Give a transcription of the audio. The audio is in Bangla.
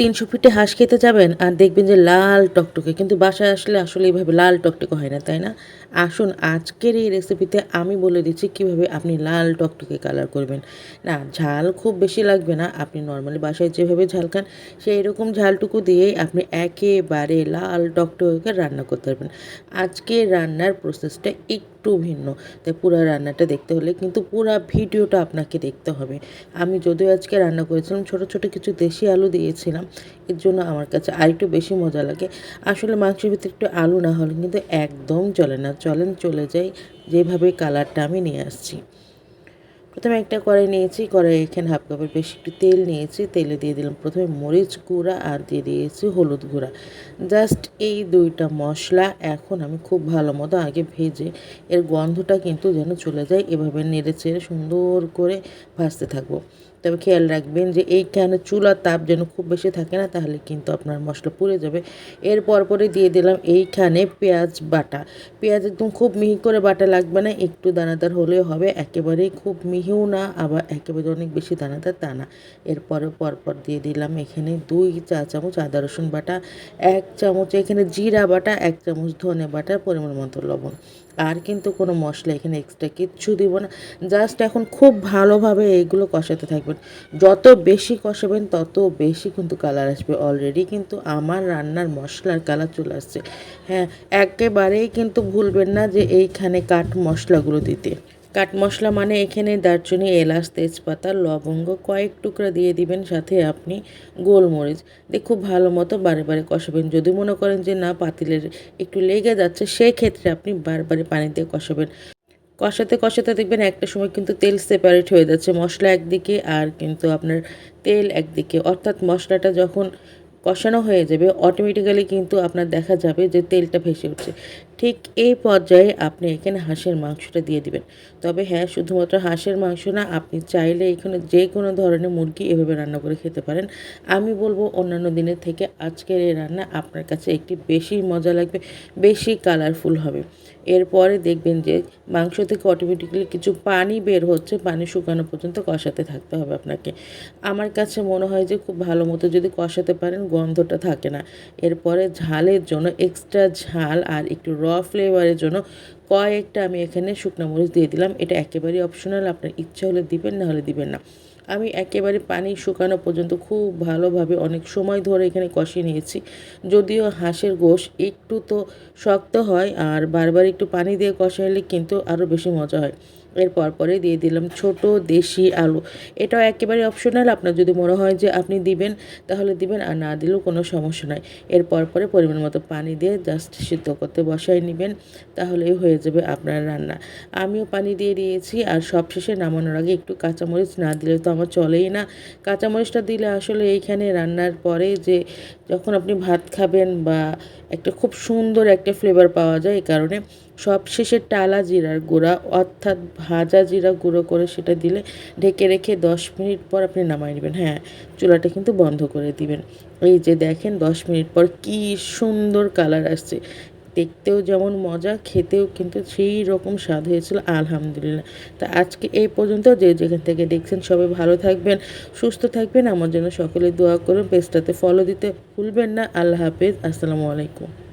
তিনশো ফিটে হাঁস খেতে যাবেন আর দেখবেন যে লাল টকটকে। কিন্তু বাসায় আসলে আসলে এইভাবে লাল টকটকে হয় না, তাই না? আসুন, আজকের এই রেসিপিতে আমি বলে দিচ্ছি কীভাবে আপনি লাল টকটকে কালার করবেন। না, ঝাল খুব বেশি লাগবে না। আপনি নর্মালি বাসায় যেভাবে ঝাল খান সেই রকম ঝালটুকু দিয়েই আপনি একেবারে লাল টকটকে রান্না করতে পারবেন। আজকে রান্নার প্রসেসটা একটু ভিন্ন। তাই পুরো রান্নাটা দেখতে হলে কিন্তু পুরো ভিডিওটা আপনাকে দেখতে হবে। আমি যদিও আজকে রান্না করেছিলাম, ছোট ছোট কিছু দেশি আলু দিয়েছিলাম। এর জন্য আমার কাছে আরেকটু বেশি মজা লাগে। আসলে মাংসের ভিতরে একটু আলু না হলে কিন্তু একদম চলে না। চলেন, চলে যাই। যেভাবে কালারটা আমি নিয়ে আসছি। প্রথমে একটা কড়াই নিয়েছি। কড়াই এখানে হাফ কাপের বেশি একটু তেল নিয়েছি। তেলে দিয়ে দিলাম প্রথমে মরিচ গুঁড়া আর দিয়ে দিয়েছি হলুদ গুঁড়া। জাস্ট এই দুইটা মশলা এখন আমি খুব ভালো মতো আগে ভেজে এর গন্ধটা কিন্তু যেন চলে যায়। এভাবে নেড়ে চেড়ে সুন্দর করে ভাজতে থাকব। তবে খেয়াল রাখবেন যে এইখানে চুলার তাপ যেন খুব বেশি থাকে না, তাহলে কিন্তু আপনার মশলা পুড়ে যাবে। এর পরে দিয়ে দিলাম এইখানে পেঁয়াজ বাটা। পেঁয়াজ একদম খুব মিহি করে বাটা লাগবে না, একটু দানাদার হলেও হবে, একেবারেই খুব মিহিও না, আবার একেবারে অনেক বেশি দানাদার তা না। এরপরে পরপর দিয়ে দিলাম এখানে দুই চা চামচ আদা রসুন বাটা, এক চামচ এখানে জিরা বাটা, এক চামচ ধনে বাটা পরিমাণ মতো লবণ। আর কিন্তু কোনো মশলা এখানে এক্সট্রা কিচ্ছু দিব না জাস্ট এখন খুব ভালোভাবে এইগুলো কষাতে থাকবেন যত বেশি কষাবেন, তত বেশি কিন্তু কালার আসবে অলরেডি কিন্তু আমার রান্নার মশলার কালার চলে আসছে। হ্যাঁ একেবারেই কিন্তু ভুলবেন না যে এইখানে কাঠ মশলাগুলো দিতে। কাঠ মশলা মানে এখানে দারচিনি, এলাচ, তেজপাতা, লবঙ্গ কয়েক টুকরা দিয়ে দিবেন, সাথে আপনি গোলমরিচ দিয়ে খুব ভালো মতো বারে বারে কষাবেন। যদি মনে করেন যে না, পাতিলের একটু লেগে যাচ্ছে, সেই ক্ষেত্রে আপনি বারবারে পানি দিয়ে কষাবেন। কষাতে কষাতে দেখবেন একটা সময় কিন্তু তেল সেপারেট হয়ে যাচ্ছে। মশলা একদিকে আর কিন্তু আপনার তেল একদিকে। অর্থাৎ মশলাটা যখন কষানো হয়ে যাবে অটোমেটিক্যালি কিন্তু আপনার দেখা যাবে যে তেলটা ভেসে উঠছে। ঠিক এই পর্যায়ে আপনি এখানে হাঁসের মাংসটা দিয়ে দিবেন। তবে হ্যাঁ শুধুমাত্র হাঁসের মাংস না, আপনি চাইলে এখানে যে কোনো ধরনের মুরগি এভাবে রান্না করে খেতে পারেন। আমি বলব অন্যান্য দিনের থেকে আজকের এই রান্না আপনার কাছে একটি বেশি মজা লাগবে, বেশি কালারফুল হবে। এরপরে দেখবেন যে মাংস থেকে অটোমেটিক্যালি কিছু পানি বের হচ্ছে, পানি শুকানো পর্যন্ত কষাতে থাকতে হবে আপনাকে। আমার কাছে মনে হয় যে খুব ভালো মতো যদি কষাতে পারেন, গন্ধটা থাকে না। এরপরে ঝালের জন্য এক্সট্রা ঝাল আর একটু র ফ্লেভারের জন্য কয়েকটা আমি এখানে শুকনো মরিচ দিয়ে দিলাম। এটা একেবারেই অপশনাল আপনার ইচ্ছা হলে দিবেন, না হলে দিবেন না। আমি একেবারে পানি শুকানো পর্যন্ত খুব ভালোভাবে অনেক সময় ধরে এখানে কষিয়ে নিয়েছি। যদিও হাঁসের গোশ একটু তো শক্ত হয়, আর বারবার একটু পানি দিয়ে কষাইলে কিন্তু আরও বেশি মজা হয়। এরপর পরে দিয়ে দিলাম ছোট দেশি আলু। এটাও একেবারে অপশনাল আপনার যদি মনে হয় যে আপনি দিবেন, তাহলে দিবেন, আর না দিলেও কোনো সমস্যা নয় এরপর পরে পরিমাণ মতো পানি দিয়ে জাস্ট সিদ্ধ করতে বসাই নেবেন, তাহলেই হয়ে যাবে আপনার রান্না। আমিও পানি দিয়ে দিয়েছি, আর সবশেষে নামানোর আগে একটু কাঁচামরিচ না দিলে তো আমার চলেই না। কাঁচামরিচটা দিলে আসলে এইখানে রান্নার পরে যে যখন আপনি ভাত খাবেন বা একটা খুব সুন্দর একটা ফ্লেভার পাওয়া যায়। এই কারণে সবশেষে টালা জিরার গুঁড়া অর্থাৎ ভাজা জিরা গুঁড়ো করে সেটা দিলে ঢেকে রেখে দশ মিনিট পর আপনি নামাই নেবেন। হ্যাঁ চুলাটা কিন্তু বন্ধ করে দিবেন। এই যে দেখেন দশ মিনিট পর কি সুন্দর কালার আসছে। দেখতেও যেমন মজা, খেতেও কিন্তু সেই রকম স্বাদ হয়েছিল, আলহামদুলিল্লাহ। তা আজকে এই পর্যন্ত যে যেখান থেকে দেখছেন সবাই ভালো থাকবেন, সুস্থ থাকবেন। আমার জন্য সকলে দোয়া করুন, পেজটাতে ফলো দিতে ভুলবেন না। আল্লাহ হাফেজ, আসসালামু আলাইকুম।